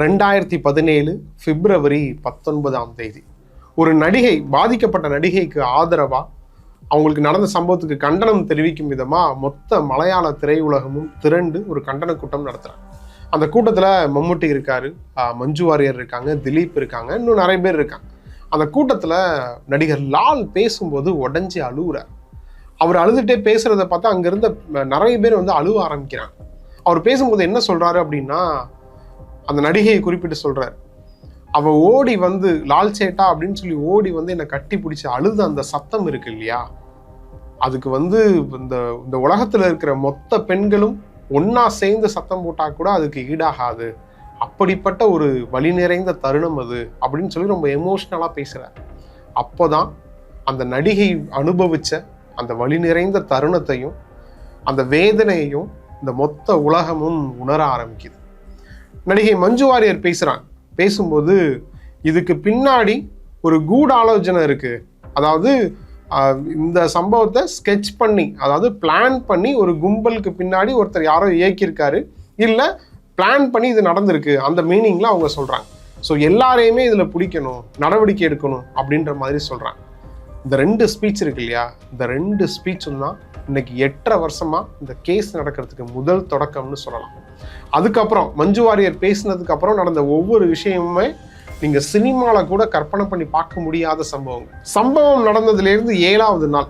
ரெண்டாயிரத்தி பதினேழு பிப்ரவரி பத்தொன்பதாம் தேதி. ஒரு நடிகை பாதிக்கப்பட்ட நடிகைக்கு ஆதரவா? அவங்களுக்கு நடந்த சம்பவத்துக்கு கண்டனம் தெரிவிக்கும் விதமா மொத்த மலையாள திரையுலகமும் திரண்டு ஒரு கண்டன கூட்டம் நடத்துறாங்க. அந்த கூட்டத்துல மம்முட்டி இருக்காரு மஞ்சு வாரியர் இருக்காங்க திலீப் இருக்காங்க இன்னும் நிறைய பேர் இருக்காங்க. அந்த கூட்டத்துல நடிகர் லால் பேசும்போது உடஞ்சி அழுகுறார் அவர் அழுதுகிட்டே பேசுகிறத பார்த்தா அங்கிருந்த நிறைய பேர் வந்து அழுவ ஆரம்பிக்கிறாங்க. அவர் பேசும்போது என்ன சொல்றாரு அப்படின்னா அந்த நடிகையை குறிப்பிட்டு சொல்கிறார் அவள் ஓடி வந்து லால் சேட்டா அப்படின்னு சொல்லி ஓடி வந்து என்னை கட்டி பிடிச்சி அழுத அந்த சத்தம் இருக்கு இல்லையா? அதுக்கு வந்து இந்த இந்த உலகத்தில் இருக்கிற மொத்த பெண்களும் ஒன்றா சேர்ந்து சத்தம் போட்டால் கூட அதுக்கு ஈடாகாது. அப்படிப்பட்ட ஒரு வழி நிறைந்த தருணம் அது அப்படின்னு சொல்லி ரொம்ப எமோஷ்னலாக பேசுகிறார் அப்போ அப்போதான் அந்த நடிகை அனுபவித்த அந்த வழி நிறைந்த தருணத்தையும் அந்த வேதனையையும் இந்த மொத்த உலகமும் உணர ஆரம்பிக்குது. நடிகை மஞ்சு வாரியர் பேசுகிறாங்க பேசும்போது இதுக்கு பின்னாடி ஒரு கூட் ஆலோசனை இருக்குது அதாவது இந்த சம்பவத்தை ஸ்கெட்ச் பண்ணி அதாவது பிளான் பண்ணி ஒரு கும்பலுக்கு பின்னாடி ஒருத்தர் யாரோ இயக்கியிருக்காரு. இல்லை பிளான் பண்ணி இது நடந்திருக்கு. அந்த மீனிங்கில் அவங்க சொல்கிறாங்க ஸோ எல்லாரையுமே இதில் பிடிக்கணும் நடவடிக்கை எடுக்கணும் அப்படின்ற மாதிரி சொல்கிறாங்க இந்த ரெண்டு ஸ்பீச் இருக்கு இல்லையா? இந்த ரெண்டு ஸ்பீச்சும் தான் இன்னைக்கு எட்டரை வருஷமாக இந்த கேஸ் நடக்கிறதுக்கு முதல் தொடக்கம்னு சொல்லலாம். அதுக்கப்புறம் மஞ்சு வாரியர் பேசினதுக்கு அப்புறம் நடந்த ஒவ்வொரு விஷயமுமே நீங்க சினிமாவில் கூட கற்பனை பண்ணி பார்க்க முடியாத சம்பவம். சம்பவம் நடந்ததுலேருந்து ஏழாவது நாள்.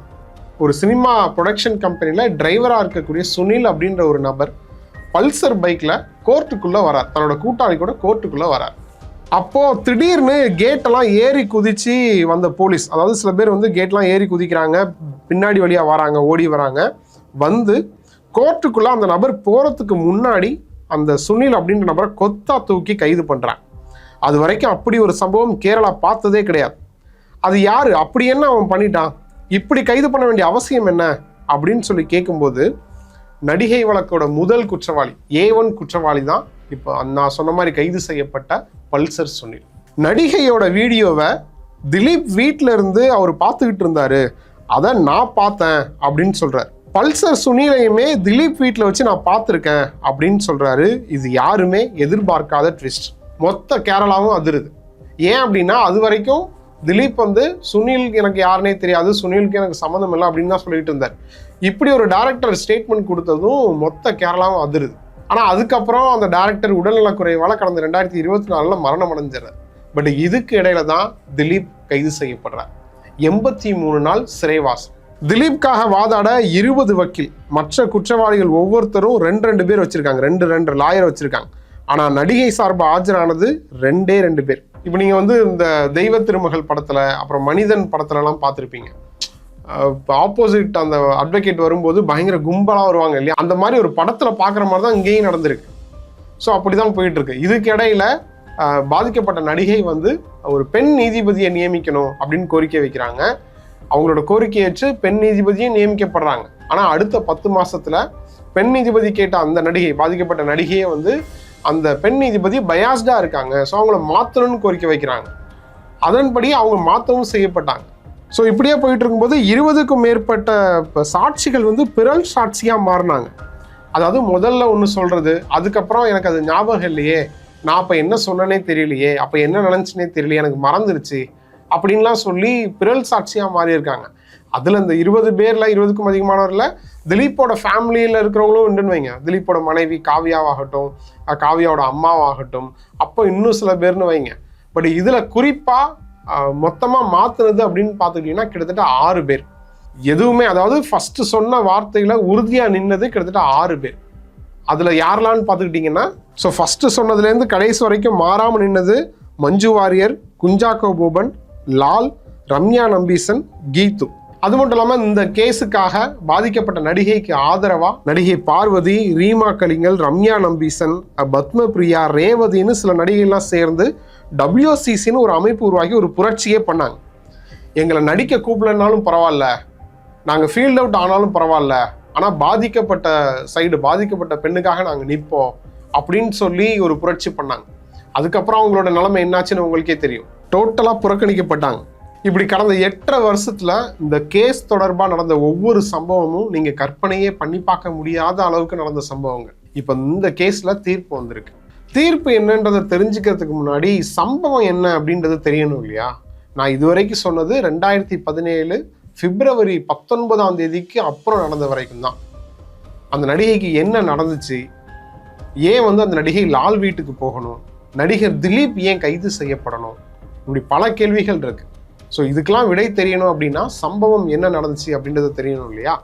ஒரு சினிமா ப்ரொடக்ஷன் கம்பெனியில் டிரைவராக இருக்கக்கூடிய சுனில் அப்படின்ற ஒரு நபர் பல்சர் பைக்கில் கோர்ட்டுக்குள்ளே வரார். தன்னோட கூட்டாளி கூட கோர்ட்டுக்குள்ளே வரார். அப்போது திடீர்னு கேட்டெல்லாம் ஏறி குதித்து வந்த போலீஸ் அதாவது சில பேர் வந்து கேட்லாம் ஏறி குதிக்கிறாங்க பின்னாடி வழியாக வராங்க ஓடி வராங்க வந்து கோர்ட்டுக்குள்ள அந்த நபர் போறதுக்கு முன்னாடி அந்த சுனில் அப்படின்ற நபரை கொத்தா தூக்கி கைது பண்றாங்க அது வரைக்கும் அப்படி ஒரு சம்பவம் கேரளா பார்த்ததே கிடையாது. அது யாரு? அப்படி என்ன அவன் பண்ணிட்டான்? இப்படி கைது பண்ண வேண்டிய அவசியம் என்ன? அப்படின்னு சொல்லி கேட்கும்போது நடிகை வழக்கோட முதல் குற்றவாளி ஏ ஒன் குற்றவாளி தான் இப்போ நான் சொன்ன மாதிரி கைது செய்யப்பட்ட பல்சர் சுனில். நடிகையோட வீடியோவை திலீப் வீட்டில் இருந்து அவர் பார்த்துக்கிட்டு இருந்தாரு. அதை நான் பார்த்தேன் அப்படின்னு சொல்றாரு. பல்சர் சுனிலையுமே திலீப் வீட்டில் வச்சு நான் பார்த்துருக்கேன் அப்படின்னு சொல்கிறாரு இது யாருமே எதிர்பார்க்காத ட்விஸ்ட் மொத்த கேரளாவும் அதிருது. ஏன் அப்படின்னா அது வரைக்கும் திலீப் வந்து சுனில் எனக்கு யாருனே தெரியாது சுனிலுக்கு எனக்கு சம்மந்தம் இல்லை அப்படின்னு தான் சொல்லிட்டு இருந்தார். இப்படி ஒரு டேரக்டர் ஸ்டேட்மெண்ட் கொடுத்ததும் மொத்த கேரளாவும் அதிருது. ஆனால் அதுக்கப்புறம் அந்த டேரக்டர் உடல்நலக்குறைவால கடந்த ரெண்டாயிரத்தி இருபத்தி நாலில் மரணம் அடைஞ்சிடறார் பட் இதுக்கு இடையில தான் திலீப் கைது செய்யப்படுறார். எண்பத்தி மூணு நாள் சிறைவாசம். திலீப்காக வாதாட இருபது வக்கீல். மற்ற குற்றவாளிகள் ஒவ்வொருத்தரும் ரெண்டு ரெண்டு பேர் வச்சிருக்காங்க. ரெண்டு ரெண்டு லாயர் வச்சிருக்காங்க. ஆனால் நடிகை சார்பு ஆஜரானது ரெண்டே ரெண்டு பேர். இப்போ நீங்கள் வந்து இந்த தெய்வ திருமகள் படத்தில் அப்புறம் மனிதன் படத்துலலாம் பார்த்துருப்பீங்க. ஆப்போசிட் அந்த அட்வொகேட் வரும்போது பயங்கர கும்பலாக வருவாங்க இல்லையா? அந்த மாதிரி ஒரு படத்தில் பார்க்குற மாதிரி தான் இங்கேயும் நடந்திருக்கு. ஸோ அப்படி தான் போயிட்டுருக்கு. இதுக்கு இடையில பாதிக்கப்பட்ட நடிகை வந்து ஒரு பெண் நீதிபதியை நியமிக்கணும் அப்படின்னு கோரிக்கை வைக்கிறாங்க. அவங்களோட கோரிக்கையை ஏற்று பெண் நீதிபதியும் நியமிக்கப்படுறாங்க. ஆனால் அடுத்த பத்து மாசத்துல பெண் நீதிபதி கேட்ட அந்த நடிகை பாதிக்கப்பட்ட நடிகையே வந்து அந்த பெண் நீதிபதி பயாஸ்டா இருக்காங்க. ஸோ அவங்கள மாற்றணும்னு கோரிக்கை வைக்கிறாங்க. அதன்படி அவங்க மாற்றவும் செய்யப்பட்டாங்க. ஸோ இப்படியே போயிட்டு இருக்கும்போது இருபதுக்கும் மேற்பட்ட சாட்சிகள் வந்து பிறல் சாட்சியாக மாறினாங்க. அதாவது முதல்ல ஒன்று சொல்கிறது அதுக்கப்புறம் எனக்கு அது ஞாபகம் இல்லையே. நான் அப்போ என்ன சொன்னனே தெரியலையே. அப்போ என்ன நினச்சினே தெரியலையே. எனக்கு மறந்துருச்சு. அப்படின்லாம் சொல்லி பிறல் சாட்சியாக மாறி இருக்காங்க அதில் இந்த இருபது பேரில் இருபதுக்கும் அதிகமானவரில் திலீப்போட ஃபேமிலியில் இருக்கிறவங்களும் உண்டுன்னு வைங்க. திலீப்போட மனைவி காவியாவாகட்டும் காவியாவோட அம்மாவாகட்டும் அப்போ இன்னும் சில பேர்னு வைங்க. பட் இதில் குறிப்பாக மொத்தமாக மாற்றுனது அப்படின்னு பார்த்துக்கிட்டிங்கன்னா கிட்டத்தட்ட ஆறு பேர். எதுவுமே அதாவது ஃபஸ்ட்டு சொன்ன வார்த்தையில் உறுதியாக நின்னது கிட்டத்தட்ட ஆறு பேர். அதில் யாரெல்லாம்னு பார்த்துக்கிட்டிங்கன்னா ஸோ ஃபஸ்ட்டு சொன்னதுலேருந்து கடைசி வரைக்கும் மாறாமல் நின்னது மஞ்சு வாரியர் குஞ்சாக்கோ பூபன் லால் ரம்யா நம்பீசன் கீத்து. அது மட்டும் இல்லாமல் இந்த கேஸுக்காக பாதிக்கப்பட்ட நடிகைக்கு ஆதரவாக நடிகை பார்வதி ரீமா கலிங்கல் ரம்யா நம்பீசன் பத்ம பிரியா ரேவதின்னு சில நடிகைகள்லாம் சேர்ந்து டபிள்யூசிசின்னு ஒரு அமைப்பு உருவாக்கி ஒரு புரட்சியே பண்ணாங்க. எங்களை நடிக்க கூப்பிடலனாலும் பரவாயில்ல. நாங்கள் ஃபீல்ட் அவுட் ஆனாலும் பரவாயில்ல. ஆனால் பாதிக்கப்பட்ட சைடு பாதிக்கப்பட்ட பெண்ணுக்காக நாங்கள் நிற்போம் அப்படின்னு சொல்லி ஒரு புரட்சி பண்ணாங்க. அதுக்கப்புறம் அவங்களோட நிலைமை என்னாச்சுன்னு உங்களுக்கே தெரியும். டோட்டலாக புறக்கணிக்கப்பட்டாங்க. இப்படி கடந்த எட்டரை வருஷத்தில் இந்த கேஸ் தொடர்பாக நடந்த ஒவ்வொரு சம்பவமும் நீங்கள் கற்பனையே பண்ணி பார்க்க முடியாத அளவுக்கு நடந்த சம்பவங்கள். இப்போ இந்த கேஸில் தீர்ப்பு வந்திருக்கு. தீர்ப்பு என்னன்றதை தெரிஞ்சுக்கிறதுக்கு முன்னாடி சம்பவம் என்ன அப்படின்றது தெரியணும் இல்லையா? நான் இதுவரைக்கும் சொன்னது ரெண்டாயிரத்தி பதினேழு பிப்ரவரி பத்தொன்பதாம் தேதிக்கு அப்புறம் நடந்த வரைக்கும் தான். அந்த நடிகைக்கு என்ன நடந்துச்சு? ஏன் வந்து அந்த நடிகை லால் வீட்டுக்கு போகணும்? நடிகர் திலீப் ஏன் கைது செய்யப்படணும்? இப்படி பல கேள்விகள் இருக்கு. ஸோ இதுக்கெல்லாம் விடை தெரியணும் அப்படின்னா சம்பவம் என்ன நடந்துச்சு அப்படின்றத தெரியணும் இல்லையா?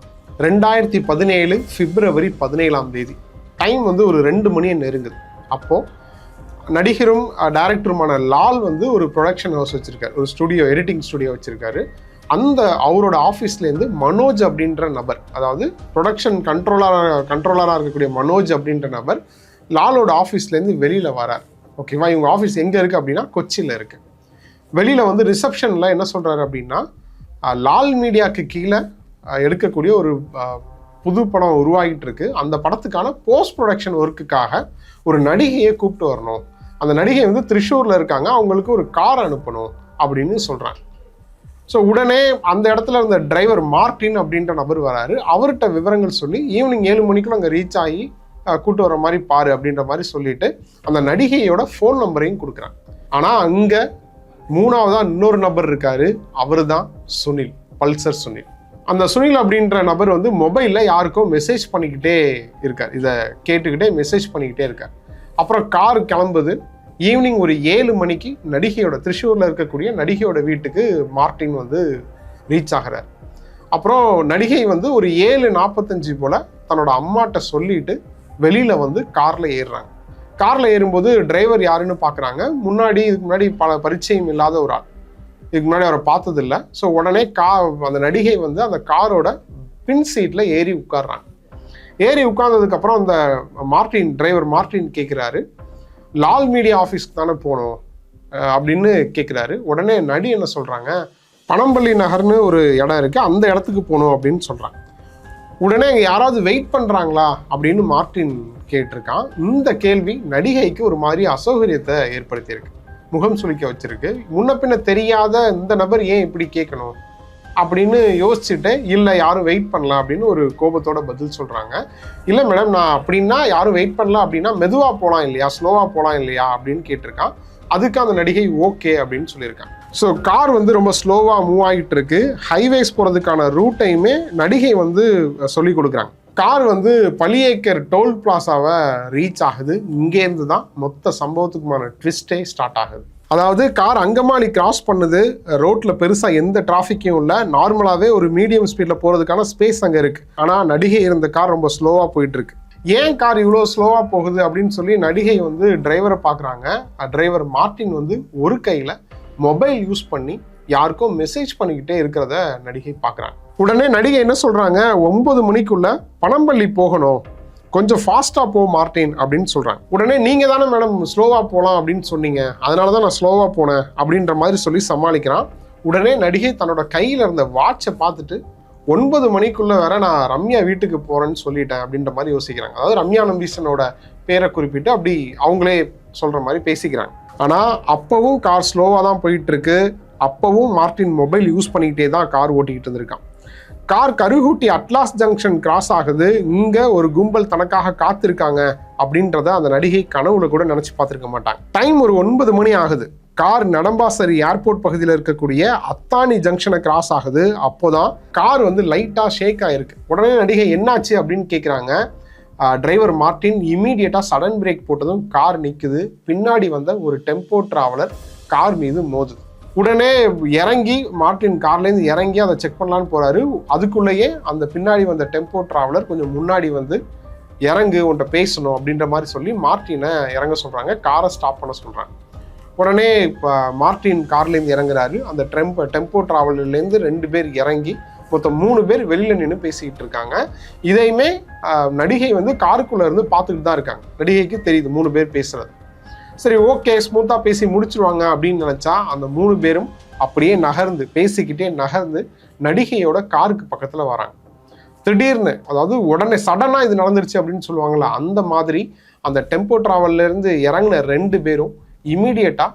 ரெண்டாயிரத்தி பதினேழு பிப்ரவரி பதினேழாம் தேதி. டைம் வந்து ஒரு ரெண்டு மணியை நெருங்குது. அப்போது நடிகரும் டைரக்டருமான லால் வந்து ஒரு ப்ரொடக்ஷன் ஹவுஸ் வச்சுருக்காரு. ஒரு ஸ்டுடியோ எடிட்டிங் ஸ்டுடியோ வச்சுருக்காரு. அந்த அவரோட ஆஃபீஸ்லேருந்து மனோஜ் அப்படின்ற நபர் அதாவது ப்ரொடக்ஷன் கண்ட்ரோலராக கண்ட்ரோலராக இருக்கக்கூடிய மனோஜ் அப்படின்ற நபர் லாலோட ஆஃபீஸ்லேருந்து வெளியில் வரார். ஓகேவா இவங்க ஆஃபீஸ் எங்கே இருக்குது அப்படின்னா கொச்சியில் இருக்குது வெளியில் வந்து ரிசப்ஷனில் என்ன சொல்கிறாரு அப்படின்னா லால் மீடியாவுக்கு கீழே எடுக்கக்கூடிய ஒரு புது படம் உருவாகிட்டு இருக்கு. அந்த படத்துக்கான போஸ்ட் ப்ரொடக்ஷன் ஒர்க்குக்காக ஒரு நடிகையை கூப்பிட்டு வரணும். அந்த நடிகை வந்து திரிஷூரில் இருக்காங்க. அவங்களுக்கு ஒரு கார் அனுப்பணும் அப்படின்னு சொல்கிறாங்க ஸோ உடனே அந்த இடத்துல இருந்த டிரைவர் மார்டின் அப்படின்ற நபர் வராரு. அவர்கிட்ட விவரங்கள் சொல்லி ஈவினிங் ஏழு மணிக்குள்ள அங்கே ரீச் ஆகி கூப்பிட்டு கூட்டு வர மாதிரி பாரு அப்படின்ற மாதிரி சொல்லிட்டு அந்த நடிகையோட ஃபோன் நம்பரையும் கொடுக்குறாங்க ஆனால் அங்கே மூணாவதா இன்னொரு நபர் இருக்கார் அவர் தான் சுனில் பல்சர் சுனில். அந்த சுனில் அப்படின்ற நபர் வந்து மொபைலில் யாருக்கோ மெசேஜ் பண்ணிக்கிட்டே இருக்கார். இதை கேட்டுக்கிட்டே மெசேஜ் பண்ணிக்கிட்டே இருக்கார். அப்புறம் கார் கிளம்புது. ஈவினிங் ஒரு ஏழு மணிக்கு நடிகையோட திருச்சூரில் இருக்கக்கூடிய நடிகையோட வீட்டுக்கு மார்ட்டின் வந்து ரீச் ஆகிறார். அப்புறம் நடிகை வந்து ஒரு ஏழு நாற்பத்தஞ்சு போல் தன்னோட அம்மாட்ட சொல்லிட்டு வெளியில் வந்து காரில் ஏறுறாங்க. காரில் ஏறும்போது டிரைவர் யாருன்னு பார்க்குறாங்க முன்னாடி இதுக்கு முன்னாடி பல பரிச்சயம் இல்லாத ஒரு ஆள். இதுக்கு முன்னாடி அவரை பார்த்ததில்ல. ஸோ உடனே கா அந்த நடிகை வந்து அந்த காரோட பின் சீட்டில் ஏறி உட்கார்றாங்க. ஏறி உட்கார்ந்ததுக்கப்புறம் அந்த மார்ட்டின் டிரைவர் மார்ட்டின் கேட்குறாரு லால் மீடியா ஆஃபீஸ்க்கு தானே போகணும் அப்படின்னு கேட்குறாரு உடனே நடி என்ன சொல்கிறாங்க பனம்பள்ளி நகர்னு ஒரு இடம் இருக்குது அந்த இடத்துக்கு போகணும் அப்படின்னு சொல்கிறாங்க உடனே அங்கே யாராவது வெயிட் பண்ணுறாங்களா அப்படின்னு மார்ட்டின் கேட்டிருக்கான். இந்த கேள்வி நடிகைக்கு ஒரு மாதிரி அசௌகரியத்தை ஏற்படுத்தியிருக்கு. முகம் சுளிக்க வச்சிருக்கு. முன்ன பின்ன தெரியாத இந்த நபர் ஏன் இப்படி கேட்கணும் அப்படின்னு யோசிச்சுட்டு இல்லை யாரும் வெயிட் பண்ணல அப்படின்னு ஒரு கோபத்தோட பதில் சொல்கிறாங்க இல்லை மேடம் நான் அப்படின்னா யாரும் வெயிட் பண்ணல அப்படின்னா மெதுவாக போகலாம் இல்லையா ஸ்லோவாக போகலாம் இல்லையா அப்படின்னு கேட்டிருக்கான். அதுக்கு அந்த நடிகை ஓகே அப்படின்னு சொல்லியிருக்காங்க ஸோ கார் வந்து ரொம்ப ஸ்லோவாக மூவ் ஆகிட்டு இருக்கு ஹைவேஸ் போகிறதுக்கான ரூட்டையுமே நடிகை வந்து சொல்லி கொடுக்குறாங்க. கார் வந்து பலியேக்கர் டோல் பிளாசாவை ரீச் ஆகுது. இங்கேருந்து தான் மொத்த சம்பவத்துக்குமான ட்விஸ்டே ஸ்டார்ட் ஆகுது. அதாவது கார் அங்கமாலி கிராஸ் பண்ணுது. ரோட்டில் பெருசாக எந்த டிராஃபிக்கும் இல்லை. நார்மலாகவே ஒரு மீடியம் ஸ்பீடில் போகிறதுக்கான ஸ்பேஸ் அங்கே இருக்குது ஆனால் நடிகை இருந்த கார் ரொம்ப ஸ்லோவாக போயிட்டு இருக்கு ஏன் கார் இவ்வளோ ஸ்லோவாக போகுது அப்படின்னு சொல்லி நடிகை வந்து டிரைவரை பார்க்குறாங்க. டிரைவர் மார்ட்டின் வந்து ஒரு கையில் மொபைல் யூஸ் பண்ணி யாருக்கும் மெசேஜ் பண்ணிக்கிட்டே இருக்கிறத நடிகை பார்க்குறாங்க. உடனே நடிகை என்ன சொல்கிறாங்க ஒன்பது மணிக்குள்ள பணம்பள்ளி போகணும். கொஞ்சம் ஃபாஸ்ட்டாக போ மார்ட்டின் அப்படின்னு சொல்கிறாங்க உடனே நீங்கள் தானே மேடம் ஸ்லோவாக போகலாம் அப்படின்னு சொன்னீங்க. அதனால தான் நான் ஸ்லோவாக போனேன் அப்படின்ற மாதிரி சொல்லி சமாளிக்கிறான். உடனே நடிகை தன்னோட கையில் இருந்த வாட்சை பார்த்துட்டு ஒன்பது மணிக்குள்ளே வேற நான் ரம்யா வீட்டுக்கு போகிறேன்னு சொல்லிட்டேன் அப்படின்ற மாதிரி யோசிக்கிறாங்க. அதாவது ரம்யா நம்பீசனோட பேரை குறிப்பிட்டு அப்படி அவங்களே சொல்கிற மாதிரி பேசிக்கிறாங்க. ஆனால் அப்போவும் கார் ஸ்லோவாக தான் போயிட்டுருக்கு. அப்போவும் மார்ட்டின் மொபைல் யூஸ் பண்ணிக்கிட்டே தான் கார் ஓட்டிக்கிட்டு இருந்திருக்கான். Car Karukutty Atlas junction cross ஆகுது. இங்கே ஒரு கும்பல் தனக்காக காத்திருக்காங்க அப்படின்றத அந்த நடிகை கனவுல கூட நினச்சி பார்த்துருக்க மாட்டாங்க. டைம் ஒரு ஒன்பது மணி ஆகுது. கார் நடம்பாசரி ஏர்போர்ட் பகுதியில் இருக்கக்கூடிய அத்தானி ஜங்ஷனை கிராஸ் ஆகுது. அப்போதான் கார் வந்து லைட்டாக ஷேக் ஆயிருக்கு. உடனே நடிகை என்னாச்சு அப்படின்னு கேட்குறாங்க டிரைவர் மார்ட்டின் இமீடியட்டாக சடன் பிரேக் போட்டதும் கார் நிற்குது பின்னாடி வந்த ஒரு டெம்போ டிராவலர் கார் மீது மோது உடனே இறங்கி மார்ட்டின் கார்லேருந்து இறங்கி அதை செக் பண்ணலான்னு போகிறாரு அதுக்குள்ளேயே அந்த பின்னாடி வந்த டெம்போ டிராவலர் கொஞ்சம் முன்னாடி வந்து இறங்கு உன்கிட்ட பேசணும் அப்படின்ற மாதிரி சொல்லி மார்டினை இறங்க சொல்கிறாங்க காரை ஸ்டாப் பண்ண சொல்கிறாங்க உடனே இப்போ மார்ட்டின் கார்லேருந்து இறங்குறாரு. அந்த டெம்போ டெம்போ டிராவலர்லேருந்து ரெண்டு பேர் இறங்கி மொத்தம் மூணு பேர் வெளியில் நின்று பேசிக்கிட்டு இருக்காங்க. இதையுமே நடிகை வந்து காருக்குள்ள இருந்து பார்த்துக்கிட்டு தான் இருக்காங்க. நடிகைக்கு தெரியுது மூணு பேர் பேசுறது. சரி ஓகே ஸ்மூத்தாக பேசி முடிச்சிருவாங்க அப்படின்னு நினச்சா அந்த மூணு பேரும் அப்படியே நகர்ந்து பேசிக்கிட்டே நகர்ந்து நடிகையோட காருக்கு பக்கத்தில் வராங்க. திடீர்னு அதாவது உடனே சடனாக இது நடந்துருச்சு அப்படின்னு சொல்லுவாங்களா அந்த மாதிரி அந்த டெம்போ டிராவல்ல இருந்து இறங்கின ரெண்டு பேரும் இமீடியட்டா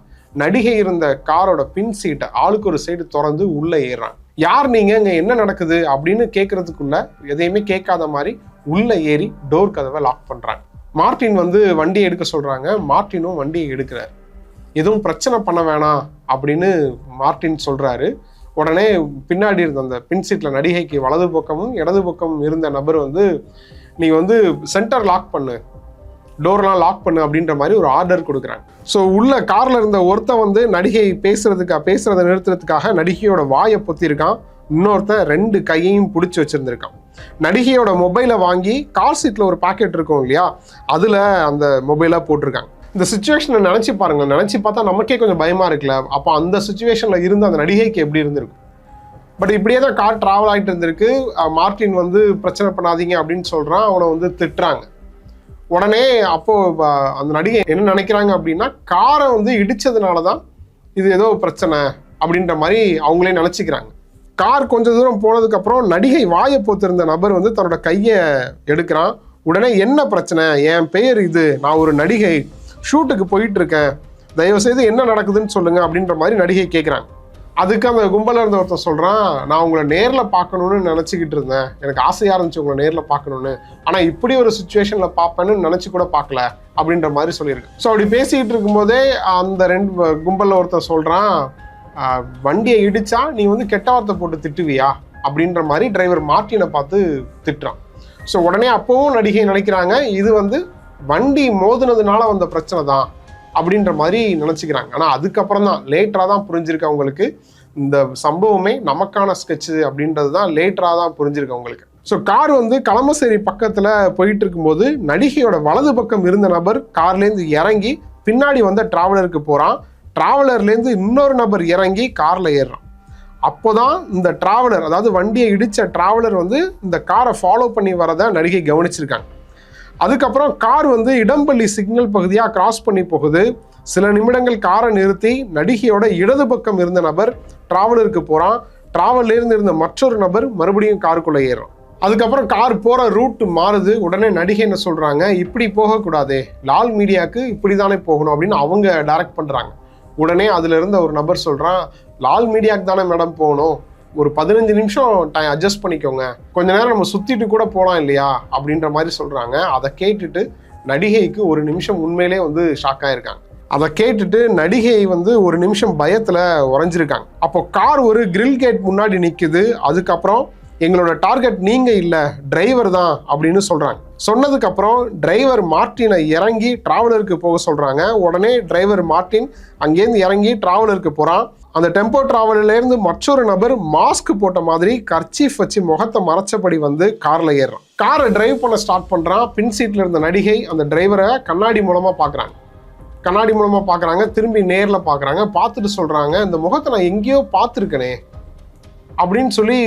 நடிகை இருந்த காரோட பின் சீட்டை ஆளுக்கு ஒரு சைடு திறந்து உள்ள ஏறுறாங்க. யார் நீங்க? இங்க என்ன நடக்குது? அப்படின்னு கேட்கறதுக்குள்ள எதையுமே கேட்காத மாதிரி உள்ள ஏறி டோர் கதவை லாக் பண்றாங்க. மார்ட்டின் வந்து வண்டியை எடுக்க சொல்றாங்க. மார்ட்டினும் வண்டியை எடுக்கிறார். எதுவும் பிரச்சனை பண்ண வேணாம் அப்படின்னு மார்ட்டின் சொல்றாரு. உடனே பின்னாடி இருந்த அந்த பின் சீட்ல நடிகைக்கு வலது பக்கமும் இடது பக்கமும் இருந்த நபர் வந்து நீ வந்து சென்டர் லாக் பண்ணு. டோர்லாம் லாக் பண்ணு அப்படின்ற மாதிரி ஒரு ஆர்டர் கொடுக்குறாங்க. ஸோ உள்ள காரில் இருந்த ஒருத்தன் வந்து நடிகை பேசுறதுக்காக பேசுறதை நிறுத்துறதுக்காக நடிகையோட வாயை பொத்திருக்கான். இன்னொருத்தன் ரெண்டு கையையும் பிடிச்சி வச்சிருந்திருக்கான். நடிகையோட மொபைலை வாங்கி கார் சீட்டில் ஒரு பாக்கெட் இருக்கும் இல்லையா? அதில் அந்த மொபைலாக போட்டிருக்காங்க. இந்த சுச்சுவேஷனை நினச்சி பாருங்க நினச்சி பார்த்தா நமக்கே கொஞ்சம் பயமாக இருக்குல்ல? அப்போ அந்த சுச்சுவேஷனில் இருந்த அந்த நடிகைக்கு எப்படி இருந்திருக்கும்? பட் இப்படியே தான் கார் ட்ராவல் ஆகிட்டு இருந்திருக்கு. அஹ் மார்ட்டின் வந்து பிரச்சனை பண்ணாதீங்க அப்படின்னு சொல்கிறான் அவனை வந்து திட்டுறாங்க. உடனே அப்போ அந்த நடிகை என்ன நினைக்கிறாங்க அப்படின்னா காரை வந்து இடிச்சதுனால தான் இது ஏதோ பிரச்சனை அப்படின்ற மாதிரி அவங்களே நினச்சிக்கிறாங்க. கார் கொஞ்ச தூரம் போனதுக்கப்புறம் நடிகை வாயை போத்திருந்த நபர் வந்து தன்னோட கையை எடுக்கிறான். உடனே என்ன பிரச்சனை? என் பெயர் இது நான் ஒரு நடிகை ஷூட்டுக்கு போயிட்டு இருக்கேன். தயவு செய்து என்ன நடக்குதுன்னு சொல்லுங்க அப்படின்ற மாதிரி நடிகை கேட்குறாங்க அதுக்கு அந்த கும்பலில் இருந்த ஒருத்தன் சொல்கிறான் நான் உங்களை நேரில் பார்க்கணுன்னு நினச்சிக்கிட்டு இருந்தேன். எனக்கு ஆசையாக இருந்துச்சு உங்களை நேரில் பார்க்கணுன்னு ஆனால் இப்படி ஒரு சுச்சுவேஷனில் பார்ப்பேன்னு நினச்சி கூட பார்க்கல. அப்படின்ற மாதிரி சொல்லியிருக்கேன் ஸோ அப்படி பேசிக்கிட்டு இருக்கும்போதே அந்த ரெண்டு கும்பலில் ஒருத்தர் சொல்கிறான் வண்டியை இடிச்சா நீ வந்து கெட்ட வார்த்தை போட்டு திட்டுவியா? அப்படின்ற மாதிரி டிரைவர் மார்ட்டினை பார்த்து திட்டுறான். ஸோ உடனே அப்பவும் நடிகை நினைக்கிறாங்க இது வந்து வண்டி மோதுனதுனால வந்த பிரச்சனை தான். அப்படின்ற மாதிரி நினச்சிக்கிறாங்க. ஆனால் அதுக்கப்புறம் தான் லேட்டராக தான் புரிஞ்சிருக்கு அவங்களுக்கு. இந்த சம்பவமே நமக்கான ஸ்கெட்சு அப்படின்றது தான் லேட்டராக தான் புரிஞ்சிருக்கு அவங்களுக்கு. ஸோ கார் வந்து களமசேரி பக்கத்தில் போயிட்டு இருக்கும்போது நடிகையோட வலது பக்கம் இருந்த நபர் கார்லேருந்து இறங்கி பின்னாடி வந்த டிராவலருக்கு போகிறான் டிராவலர்லேருந்து இன்னொரு நபர் இறங்கி காரில் ஏறுறான். அப்போ தான் இந்த டிராவலர் அதாவது வண்டியை இடித்த டிராவலர் வந்து இந்த காரை ஃபாலோ பண்ணி வரதை நடிகை கவனிச்சிருக்காங்க. அதுக்கப்புறம் கார் வந்து இடம்பள்ளி சிக்னல் பகுதியாக கிராஸ் பண்ணி போகுது. சில நிமிடங்கள் காரை நிறுத்தி நடிகையோட இடது பக்கம் இருந்த நபர் டிராவலருக்கு போகிறான் டிராவல்லேருந்து இருந்த மற்றொரு நபர் மறுபடியும் காருக்குள்ளே ஏறும் அதுக்கப்புறம் கார் போகிற ரூட் மாறுது. உடனே நடிகை என்ன சொல்கிறாங்க இப்படி போகக்கூடாது. லால் மீடியாவுக்கு இப்படி தானே போகணும் அப்படின்னு அவங்க டைரக்ட் பண்ணுறாங்க உடனே அதுலேருந்து ஒரு நபர் சொல்கிறான் லால் மீடியாவுக்கு தானே மேடம் போகணும். ஒரு பதினஞ்சு நிமிஷம் டைம் அட்ஜஸ்ட் பண்ணிக்கோங்க. கொஞ்ச நேரம் நம்ம சுத்திட்டு கூட போகலாம் இல்லையா? அப்படின்ற மாதிரி சொல்றாங்க. அதை கேட்டுட்டு நடிகைக்கு ஒரு நிமிஷம் உண்மையிலே வந்து ஷாக் ஆயிருக்காங்க. அதை கேட்டுட்டு நடிகை வந்து ஒரு நிமிஷம் பயத்துல உறைஞ்சிருக்காங்க. அப்போ கார் ஒரு கிரில் கேட் முன்னாடி நிக்குது. அதுக்கப்புறம் எங்களோட டார்கெட் நீங்க இல்ல டிரைவர் தான் அப்படின்னு சொல்றாங்க. சொன்னதுக்கு அப்புறம் டிரைவர் மார்ட்டினை இறங்கி டிராவலருக்கு போக சொல்றாங்க. உடனே டிரைவர் மார்ட்டின் அங்கேருந்து இறங்கி டிராவலருக்கு போறான். அந்த டெம்போ டிராவலில் இருந்து மற்றொரு நபர் மாஸ்க் போட்ட மாதிரி கர்ச்சீஃப் வச்சு முகத்தை மறைச்சபடி வந்து கார்ல ஏறுறான். காரை டிரைவ் பண்ண ஸ்டார்ட் பண்றான். பின் சீட்ல இருந்த நடிகை அந்த டிரைவரை கண்ணாடி மூலமா பாக்குறாங்க. கண்ணாடி மூலமா பாக்குறாங்க. திரும்பி நேர்ல பாக்குறாங்க. பார்த்துட்டு சொல்றாங்க இந்த முகத்தை நான் எங்கேயோ பார்த்துருக்கனே அப்படின்னு சொல்லி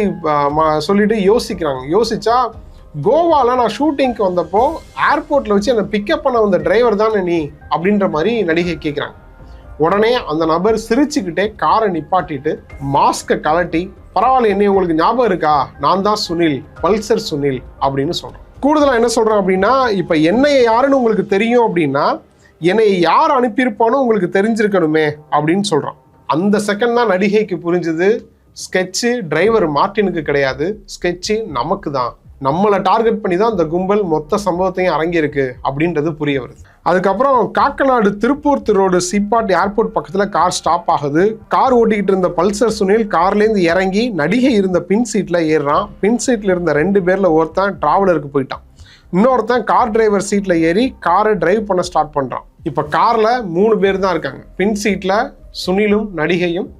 சொல்லிட்டு யோசிக்கிறாங்க. யோசிச்சா கோவாவில் நான் ஷூட்டிங்க்கு வந்தப்போ ஏர்போர்ட்டில் வச்சு என்னை பிக்கப் பண்ண வந்த டிரைவர் தானே நீ? அப்படின்ற மாதிரி நடிகை கேட்குறாங்க உடனே அந்த நபர் சிரிச்சுக்கிட்டே காரை நிப்பாட்டிட்டு மாஸ்கை கலட்டி பரவாயில்ல என்ன உங்களுக்கு ஞாபகம் இருக்கா? நான் தான் சுனில் பல்சர் சுனில் அப்படின்னு சொல்கிறேன் கூடுதலாக என்ன சொல்கிறேன் அப்படின்னா இப்போ என்னைய யாருன்னு உங்களுக்கு தெரியும் அப்படின்னா என்னை யார் அனுப்பியிருப்பானோ உங்களுக்கு தெரிஞ்சிருக்கணுமே அப்படின்னு சொல்கிறான் அந்த செகண்ட் தான் நடிகைக்கு புரிஞ்சுது. ஸ்கெட்சு டிரைவர் மார்ட்டினுக்கு கிடையாது. ஸ்கெட்சு நமக்கு தான் நம்மளை டார்கெட் பண்ணி தான் இந்த கும்பல் மொத்த சம்பவத்தையும் அரங்கியிருக்கு அப்படின்றது புரிய வருது. அதுக்கப்புறம் Kakkanad Tiruppur road seaport airport பக்கத்தில் கார் ஸ்டாப் ஆகுது. கார் ஓட்டிக்கிட்டு இருந்த பல்சர் சுனில் கார்லேருந்து இறங்கி நடிகை இருந்த பின் சீட்டில் ஏறுறான். பின் சீட்டில் இருந்த ரெண்டு பேரில் ஒருத்தன் டிராவலருக்கு போயிட்டான். இன்னொருத்தன் கார் டிரைவர் சீட்டில் ஏறி காரை டிரைவ் பண்ண ஸ்டார்ட் பண்ணுறான் இப்போ காரில் மூணு பேர் தான் இருக்காங்க. பின் சீட்டில் சுனிலும் நடிகையும்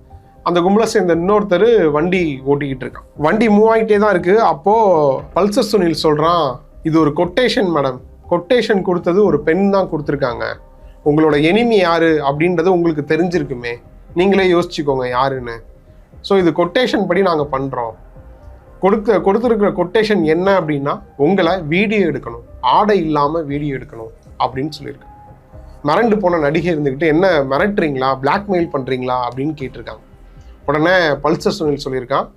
அந்த கும்பலை சேர்ந்த இன்னொருத்தர் வண்டி ஓட்டிக்கிட்டு இருக்கான். வண்டி மூவ் ஆகிட்டே தான் இருக்குது அப்போது பல்சர் சுனில் சொல்கிறான் இது ஒரு கொட்டேஷன் மேடம் கொட்டேஷன் கொடுத்தது ஒரு பெண் தான் கொடுத்துருக்காங்க. உங்களோட எனிமி யார்? அப்படின்றது உங்களுக்கு தெரிஞ்சிருக்குமே. நீங்களே யோசிச்சுக்கோங்க யாருன்னு. ஸோ இது கொட்டேஷன் படி நாங்கள் பண்ணுறோம் கொடுக்க கொடுத்துருக்கிற கொட்டேஷன் என்ன அப்படின்னா உங்களை வீடியோ எடுக்கணும். ஆடை இல்லாமல் வீடியோ எடுக்கணும் அப்படின்னு சொல்லியிருக்கேன் மிரண்டு போன நடிகை இருந்துக்கிட்டு என்ன மிரட்டுறீங்களா? பிளாக்மெயில் பண்ணுறீங்களா அப்படின்னு கேட்டிருக்காங்க. உடனே பல்சர் சுனில் சொல்லியிருக்கான்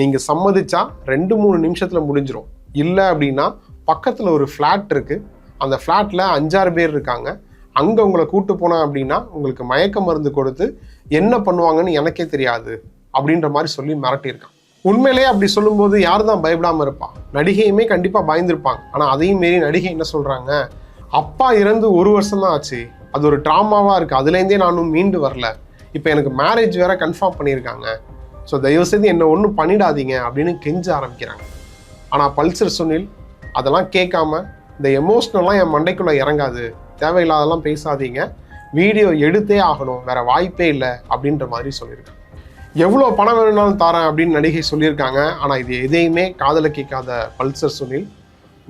நீங்கள் சம்மதிச்சா ரெண்டு மூணு நிமிஷத்தில் முடிஞ்சிடும் இல்லை அப்படின்னா பக்கத்தில் ஒரு ஃப்ளாட் இருக்குது அந்த ஃப்ளாட்டில் அஞ்சாறு பேர் இருக்காங்க. அங்கே உங்களை கூட்டு போனேன் அப்படின்னா உங்களுக்கு மயக்க மருந்து கொடுத்து என்ன பண்ணுவாங்கன்னு எனக்கே தெரியாது அப்படின்ற மாதிரி சொல்லி மிரட்டியிருக்கான். உண்மையிலேயே அப்படி சொல்லும்போது யார் தான் பயப்படாமல் இருப்பா? நடிகையுமே கண்டிப்பாக பயந்துருப்பாங்க. ஆனால் அதையும் மீறி நடிகை என்ன சொல்கிறாங்க அப்பா இறந்து ஒரு வருஷம் தான் ஆச்சு. அது ஒரு ட்ராமாவாக இருக்குது அதுலேருந்தே நானும் மீண்டு வரல. இப்போ எனக்கு மேரேஜ் வேற கன்ஃபார்ம் பண்ணியிருக்காங்க. ஸோ தயவு செய்து என்னை ஒன்றும் பண்ணிடாதீங்க அப்படின்னு கெஞ்ச ஆரம்பிக்கிறாங்க. ஆனால் பல்சர் சுனில் அதெல்லாம் கேட்காம இந்த எமோஷ்னல்லாம் என் மண்டைக்குள்ளே இறங்காது. தேவையில்லாதெல்லாம் பேசாதீங்க. வீடியோ எடுத்தே ஆகணும். வேற வாய்ப்பே இல்லை அப்படின்ற மாதிரி சொல்லியிருக்காங்க. எவ்வளோ பணம் வேணும்னாலும் தரேன் அப்படின்னு நடிகை சொல்லியிருக்காங்க. ஆனால் இது எதையுமே காதல கேட்காத பல்சர் சுனில்.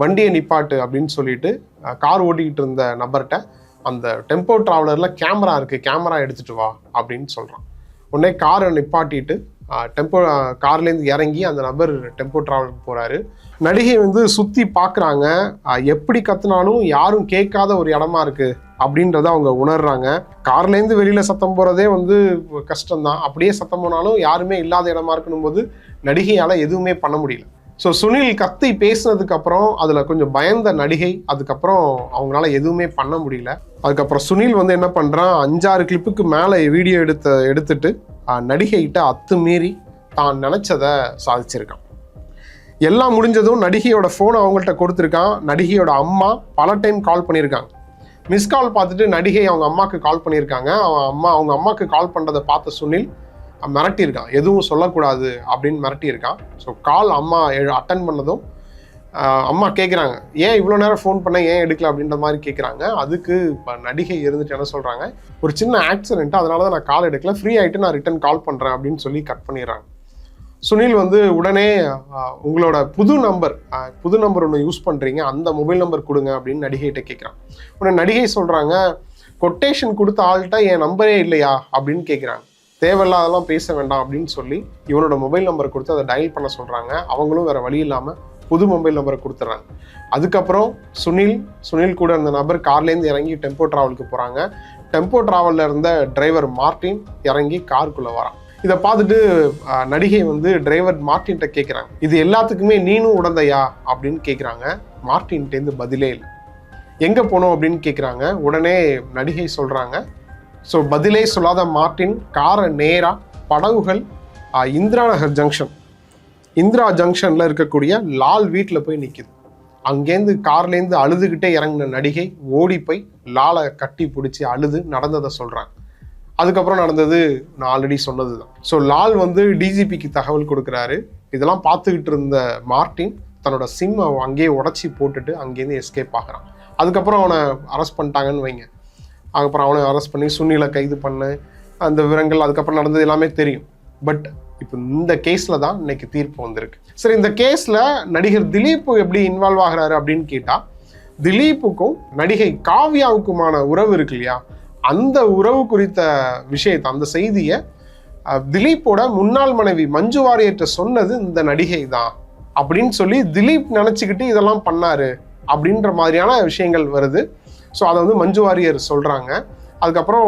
வண்டியை நிப்பாட்டு அப்படின்னு சொல்லிட்டு கார் ஓட்டிக்கிட்டு இருந்த நபர்கிட்ட அந்த டெம்போ ட்ராவலரில் கேமரா இருக்குது கேமரா எடுத்துகிட்டு வா அப்படின்னு சொல்கிறான் உடனே காரை நிப்பாட்டிட்டு டெம்போ கார்லேருந்து இறங்கி அந்த நபர் டெம்போ ட்ராவலுக்கு போகிறாரு நடிகை வந்து சுற்றி பார்க்குறாங்க எப்படி கத்துனாலும் யாரும் கேட்காத ஒரு இடமா இருக்குது அப்படின்றத அவங்க உணர்றாங்க. கார்லேருந்து வெளியில் சத்தம் போகிறதே வந்து கஷ்டம்தான். அப்படியே சத்தம் போனாலும் யாருமே இல்லாத இடமா இருக்கணும் போது நடிகையால் எதுவுமே பண்ண முடியல. ஸோ சுனில் கத்தி பேசினதுக்கு அப்புறம் அதில் கொஞ்சம் பயந்த நடிகை அதுக்கப்புறம் அவங்களால எதுவுமே பண்ண முடியல. அதுக்கப்புறம் சுனில் வந்து என்ன பண்ணுறான் அஞ்சாறு கிளிப்புக்கு மேலே வீடியோ எடுத்த எடுத்துட்டு நடிகைகிட்ட அத்துமீறி தான் நினச்சதை சாதிச்சிருக்கான். எல்லாம் முடிஞ்சதும் நடிகையோட ஃபோனை அவங்கள்ட்ட கொடுத்துருக்கான். நடிகையோட அம்மா பல டைம் கால் பண்ணியிருக்காங்க. மிஸ் கால் பார்த்துட்டு நடிகை அவங்க அம்மாவுக்கு கால் பண்ணியிருக்காங்க. அவன் அம்மா அவங்க அம்மாவுக்கு கால் பண்ணுறதை பார்த்த சுனில் மிரட்டியிருக்கான். எதுவும் சொல்லக்கூடாது அப்படின்னு மிரட்டியிருக்கான். ஸோ கால் அம்மா அட்டன் பண்ணதும் அம்மா கேட்குறாங்க ஏன் இவ்வளோ நேரம் ஃபோன் பண்ண ஏன் எடுக்கல அப்படின்ற மாதிரி கேட்குறாங்க அதுக்கு இப்போ நடிகை இருந்துட்டு என்ன சொல்கிறாங்க ஒரு சின்ன ஆக்சிடென்ட் அதனால தான் நான் கால் எடுக்கல. ஃப்ரீ ஆகிட்டு நான் ரிட்டன் கால் பண்ணுறேன் அப்படின்னு சொல்லி கட் பண்ணிடுறாங்க. சுனில் வந்து உடனே உங்களோட புது நம்பர் புது நம்பர் ஒன்று யூஸ் பண்ணுறீங்க அந்த மொபைல் நம்பர் கொடுங்க அப்படின்னு நடிகைகிட்ட கேட்குறான் உடனே நடிகை சொல்கிறாங்க கொட்டேஷன் கொடுத்த ஆள்கிட்ட என் நம்பரே இல்லையா? அப்படின்னு கேட்குறாங்க தேவையில்லாதெல்லாம் பேச வேண்டாம் அப்படின்னு சொல்லி இவனோட மொபைல் நம்பர் கொடுத்து அதை டயல் பண்ண சொல்கிறாங்க அவங்களும் வேறு வழி இல்லாமல் புது மொபைல் நம்பரை கொடுத்துட்றாங்க அதுக்கப்புறம் சுனில் சுனில் கூட இருந்த நபர் கார்லேருந்து இறங்கி டெம்போ ட்ராவலுக்கு போகிறாங்க டெம்போ ட்ராவலில் இருந்த டிரைவர் மார்ட்டின் இறங்கி காருக்குள்ளே வரான். இதை பார்த்துட்டு நடிகை வந்து டிரைவர் மார்ட்டின்கிட்ட கேட்குறாங்க இது எல்லாத்துக்குமே நீனும் உடந்தையா? அப்படின்னு கேட்குறாங்க மார்ட்டின்ட்டேருந்து பதிலே இல்லை. எங்கே போனோம் அப்படின்னு கேட்குறாங்க உடனே நடிகை சொல்கிறாங்க ஸோ பதிலே சொல்லாத மார்ட்டின் காரை நேராக படகுகள் இந்திரா நகர் ஜங்ஷன் இந்திரா ஜங்ஷனில் இருக்கக்கூடிய லால் வீட்டில் போய் நிற்கிது அங்கேருந்து கார்லேருந்து அழுதுகிட்டே இறங்கின நடிகை ஓடி போய் லாலை கட்டி பிடிச்சி அழுது நடந்ததை சொல்கிறாங்க அதுக்கப்புறம் நடந்தது நான் ஆல்ரெடி சொன்னது தான் ஸோ லால் வந்து டிஜிபிக்கு தகவல் கொடுக்குறாரு. இதெல்லாம் பார்த்துக்கிட்டு இருந்த மார்ட்டின் தன்னோட சிம்மை அங்கேயே உடச்சி போட்டுட்டு அங்கேருந்து எஸ்கேப் ஆகுறான். அதுக்கப்புறம் அவனை அரெஸ்ட் பண்ணிட்டாங்கன்னு வைங்க. அதுக்கப்புறம் அவனை அரெஸ்ட் பண்ணி சுனிலை கைது பண்ண அந்த விவரங்கள் அதுக்கப்புறம் நடந்தது எல்லாமே தெரியும். பட் இப்போ இந்த கேஸில் தான் இன்னைக்கு தீர்ப்பு வந்திருக்கு. சரி இந்த கேஸில் நடிகர் திலீப் எப்படி இன்வால்வ் ஆகுறாரு அப்படின்னு கேட்டால் திலீப்புக்கும் நடிகை காவ்யாவுக்குமான உறவு இருக்கு இல்லையா? அந்த உறவு குறித்த விஷயத்தை அந்த செய்தியை திலீப்போட முன்னாள் மனைவி மஞ்சு வாரியர்கிட்ட சொன்னது இந்த நடிகை தான் அப்படின்னு சொல்லி திலீப் நினச்சிக்கிட்டு இதெல்லாம் பண்ணாரு அப்படின்ற மாதிரியான விஷயங்கள் வருது. ஸோ அதை வந்து மஞ்சு வாரியர் சொல்கிறாங்க அதுக்கப்புறம்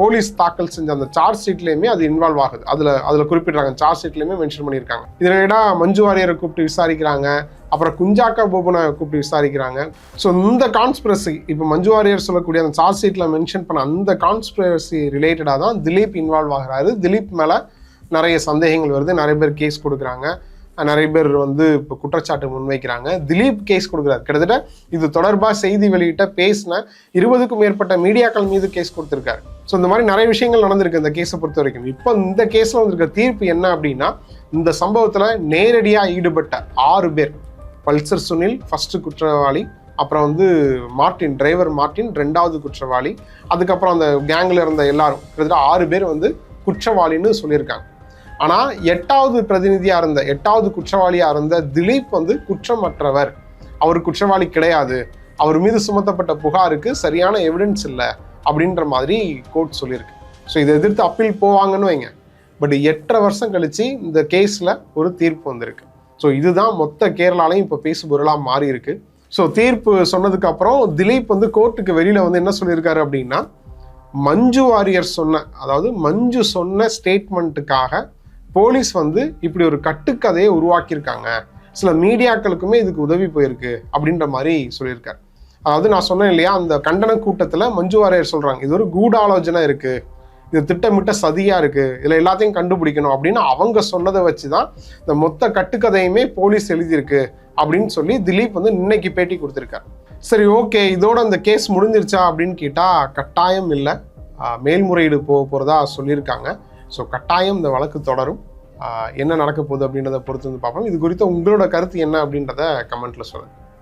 போலீஸ் தாக்கல் செஞ்ச அந்த சார்ஜ் ஷீட்லேயுமே அது இன்வால்வ் ஆகுது. அதில் அதில் குறிப்பிட்றாங்க. சார்ஜ் ஷீட்லேயுமே மென்ஷன் பண்ணியிருக்காங்க. இதனிடா மஞ்சு வாரியரை கூப்பிட்டு விசாரிக்கிறாங்க. அப்புறம் குஞ்சாக்கா போபனை கூப்பிட்டு விசாரிக்கிறாங்க. ஸோ இந்த கான்ஸ்பிரசி இப்போ மஞ்சு வாரியர் சொல்லக்கூடிய அந்த சார்ஜ் ஷீட்டில் மென்ஷன் பண்ண அந்த கான்ஸ்பிரசி ரிலேட்டடாக தான் திலீப் இன்வால்வ் ஆகுறாரு. திலீப் மேலே நிறைய சந்தேகங்கள் வருது. நிறைய பேர் கேஸ் கொடுக்குறாங்க. நிறைய பேர் வந்து இப்போ குற்றச்சாட்டு முன்வைக்கிறாங்க. திலீப் கேஸ் கொடுக்குறாரு. கிட்டத்தட்ட இது தொடர்பாக செய்தி வெளியிட்ட பேசின இருபதுக்கும் மேற்பட்ட மீடியாக்கள் மீது கேஸ் கொடுத்துருக்காரு. ஸோ இந்த மாதிரி நிறைய விஷயங்கள் நடந்திருக்கு இந்த கேஸை பொறுத்த வரைக்கும். இப்போ இந்த கேஸில் வந்திருக்க தீர்ப்பு என்ன அப்படின்னா இந்த சம்பவத்தில் நேரடியாக ஈடுபட்ட ஆறு பேர். பல்சர் சுனில் ஃபர்ஸ்ட் குற்றவாளி அப்புறம் வந்து மார்ட்டின் டிரைவர் மார்ட்டின் ரெண்டாவது குற்றவாளி அதுக்கப்புறம் அந்த கேங்கில் இருந்த எல்லாரும். கிட்டத்தட்ட ஆறு பேர் வந்து குற்றவாளின்னு சொல்லியிருக்காங்க. ஆனால் எட்டாவது பிரதிநிதியாக இருந்த எட்டாவது குற்றவாளியாக இருந்த திலீப் வந்து குற்றமற்றவர். அவர் குற்றவாளி கிடையாது. அவர் மீது சுமத்தப்பட்ட புகாருக்கு சரியான எவிடன்ஸ் இல்லை அப்படின்ற மாதிரி கோர்ட் சொல்லியிருக்கு. ஸோ இதை எதிர்த்து அப்பீல் போவாங்கன்னு வைங்க. பட் எட்டரை வருஷம் கழித்து இந்த கேஸில் ஒரு தீர்ப்பு வந்திருக்கு. ஸோ இதுதான் மொத்த கேரளாலையும் இப்போ பேசு பொருளாக மாறி இருக்கு ஸோ தீர்ப்பு சொன்னதுக்கு அப்புறம் திலீப் வந்து கோர்ட்டுக்கு வெளியில் வந்து என்ன சொல்லியிருக்காரு அப்படின்னா மஞ்சு வாரியர் சொன்ன அதாவது மஞ்சு சொன்ன ஸ்டேட்மெண்ட்டுக்காக போலீஸ் வந்து இப்படி ஒரு கட்டுக்கதையை உருவாக்கியிருக்காங்க. சில மீடியாக்களுக்குமே இதுக்கு உதவி போயிருக்கு அப்படின்ற மாதிரி சொல்லியிருக்காரு. அதாவது நான் சொன்னேன் இல்லையா அந்த கண்டன கூட்டத்தில் மஞ்சு வாரியர் சொல்கிறாங்க இது ஒரு கூடாலோசனை இருக்குது இது திட்டமிட்ட சதியாக இருக்குது இதில் எல்லாத்தையும் கண்டுபிடிக்கணும் அப்படின்னு அவங்க சொன்னதை வச்சு தான் இந்த மொத்த கட்டுக்கதையுமே போலீஸ் எழுதியிருக்கு அப்படின்னு சொல்லி திலீப் வந்து இன்னைக்கு பேட்டி கொடுத்துருக்காரு. சரி ஓகே இதோட அந்த கேஸ் முடிஞ்சிருச்சா அப்படின்னு கேட்டால் கட்டாயம் இல்லை. மேல்முறையீடு போக போகிறதா சொல்லியிருக்காங்க. ஸோ கட்டாயம் இந்த வழக்கு தொடரும். என்ன நடக்க போகுது அப்படின்றத பொறுத்து வந்து பார்ப்போம். இது குறித்த உங்களோட கருத்து என்ன அப்படின்றத கமெண்ட்ல சொல்லுங்கள்